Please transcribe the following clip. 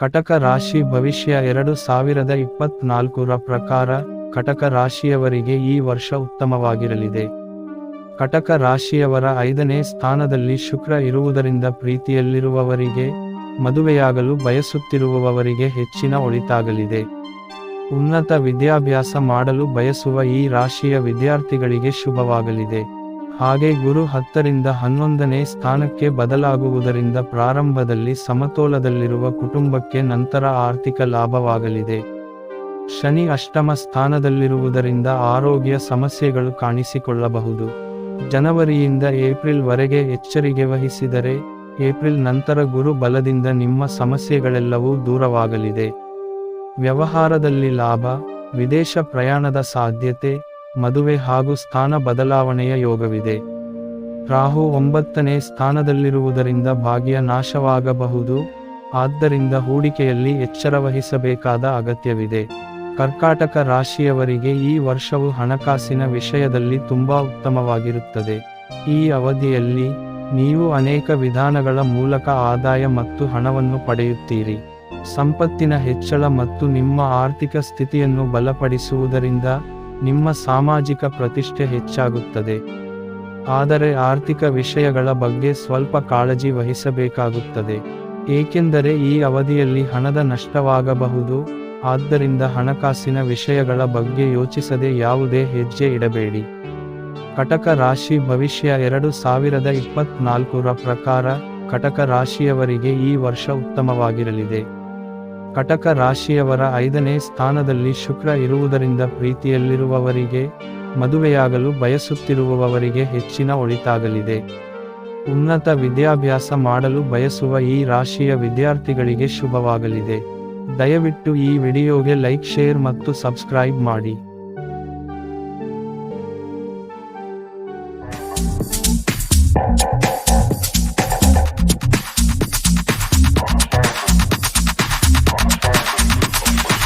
ಕಟಕ ರಾಶಿ ಭವಿಷ್ಯ ಎರಡು ಸಾವಿರದ ಇಪ್ಪತ್ನಾಲ್ಕರ ಪ್ರಕಾರ, ಕಟಕ ರಾಶಿಯವರಿಗೆ ಈ ವರ್ಷ ಉತ್ತಮವಾಗಿರಲಿದೆ. ಕಟಕ ರಾಶಿಯವರ ಐದನೇ ಸ್ಥಾನದಲ್ಲಿ ಶುಕ್ರ ಇರುವುದರಿಂದ ಪ್ರೀತಿಯಲ್ಲಿರುವವರಿಗೆ, ಮದುವೆಯಾಗಲು ಬಯಸುತ್ತಿರುವವರಿಗೆ ಹೆಚ್ಚಿನ ಒಳಿತಾಗಲಿದೆ. ಉನ್ನತ ವಿದ್ಯಾಭ್ಯಾಸ ಮಾಡಲು ಬಯಸುವ ಈ ರಾಶಿಯ ವಿದ್ಯಾರ್ಥಿಗಳಿಗೆ ಶುಭವಾಗಲಿದೆ. ಹಾಗೆ ಗುರು ಹತ್ತರಿಂದ ಹನ್ನೊಂದನೇ ಸ್ಥಾನಕ್ಕೆ ಬದಲಾಗುವುದರಿಂದ ಪ್ರಾರಂಭದಲ್ಲಿ ಸಮತೋಲದಲ್ಲಿರುವ ಕುಟುಂಬಕ್ಕೆ ನಂತರ ಆರ್ಥಿಕ ಲಾಭವಾಗಲಿದೆ. ಶನಿ ಅಷ್ಟಮ ಸ್ಥಾನದಲ್ಲಿರುವುದರಿಂದ ಆರೋಗ್ಯ ಸಮಸ್ಯೆಗಳು ಕಾಣಿಸಿಕೊಳ್ಳಬಹುದು. ಜನವರಿಯಿಂದ ಏಪ್ರಿಲ್ ವರೆಗೆ ಎಚ್ಚರಿಕೆ ವಹಿಸಿದರೆ, ಏಪ್ರಿಲ್ ನಂತರ ಗುರು ಬಲದಿಂದ ನಿಮ್ಮ ಸಮಸ್ಯೆಗಳೆಲ್ಲವೂ ದೂರವಾಗಲಿದೆ. ವ್ಯವಹಾರದಲ್ಲಿ ಲಾಭ, ವಿದೇಶ ಪ್ರಯಾಣದ ಸಾಧ್ಯತೆ ಮದುವೆ ಹಾಗೂ ಸ್ಥಾನ ಬದಲಾವಣೆಯ ಯೋಗವಿದೆ. ರಾಹು ಒಂಬತ್ತನೇ ಸ್ಥಾನದಲ್ಲಿರುವುದರಿಂದ ಭಾಗ್ಯ ನಾಶವಾಗಬಹುದು. ಆದ್ದರಿಂದ ಹೂಡಿಕೆಯಲ್ಲಿ ಎಚ್ಚರ ವಹಿಸಬೇಕಾದ ಅಗತ್ಯವಿದೆ. ಕರ್ಕಾಟಕ ರಾಶಿಯವರಿಗೆ ಈ ವರ್ಷವು ಹಣಕಾಸಿನ ವಿಷಯದಲ್ಲಿ ತುಂಬಾ ಉತ್ತಮವಾಗಿರುತ್ತದೆ. ಈ ಅವಧಿಯಲ್ಲಿ ನೀವು ಅನೇಕ ವಿಧಾನಗಳ ಮೂಲಕ ಆದಾಯ ಮತ್ತು ಹಣವನ್ನು ಪಡೆಯುತ್ತೀರಿ. ಸಂಪತ್ತಿನ ಹೆಚ್ಚಳ ಮತ್ತು ನಿಮ್ಮ ಆರ್ಥಿಕ ಸ್ಥಿತಿಯನ್ನು ಬಲಪಡಿಸುವುದರಿಂದ ನಿಮ್ಮ ಸಾಮಾಜಿಕ ಪ್ರತಿಷ್ಠೆ ಹೆಚ್ಚಾಗುತ್ತದೆ. ಆದರೆ ಆರ್ಥಿಕ ವಿಷಯಗಳ ಬಗ್ಗೆ ಸ್ವಲ್ಪ ಕಾಳಜಿ ವಹಿಸಬೇಕಾಗುತ್ತದೆ. ಏಕೆಂದರೆ ಈ ಅವಧಿಯಲ್ಲಿ ಹಣದ ನಷ್ಟವಾಗಬಹುದು. ಆದ್ದರಿಂದ ಹಣಕಾಸಿನ ವಿಷಯಗಳ ಬಗ್ಗೆ ಯೋಚಿಸದೆ ಯಾವುದೇ ಹೆಜ್ಜೆ ಇಡಬೇಡಿ. ಕಟಕ ರಾಶಿ ಭವಿಷ್ಯ ಎರಡು ಸಾವಿರದ ಇಪ್ಪತ್ನಾಲ್ಕರ ಪ್ರಕಾರ ಕಟಕ ರಾಶಿಯವರಿಗೆ ಈ ವರ್ಷ ಉತ್ತಮವಾಗಿರಲಿದೆ. ಕಟಕ ರಾಶಿಯವರ ಐದನೇ ಸ್ಥಾನದಲ್ಲಿ ಶುಕ್ರ ಇರುವುದರಿಂದ ಪ್ರೀತಿಯಲ್ಲಿರುವವರಿಗೆ, ಮದುವೆಯಾಗಲು ಬಯಸುತ್ತಿರುವವರಿಗೆ ಹೆಚ್ಚಿನ ಒಳಿತಾಗಲಿದೆ. ಉನ್ನತ ವಿದ್ಯಾಭ್ಯಾಸ ಮಾಡಲು ಬಯಸುವ ಈ ರಾಶಿಯ ವಿದ್ಯಾರ್ಥಿಗಳಿಗೆ ಶುಭವಾಗಲಿದೆ. ದಯವಿಟ್ಟು ಈ ವಿಡಿಯೋಗೆ ಲೈಕ್, ಶೇರ್ ಮತ್ತು ಸಬ್ಸ್ಕ್ರೈಬ್ ಮಾಡಿ.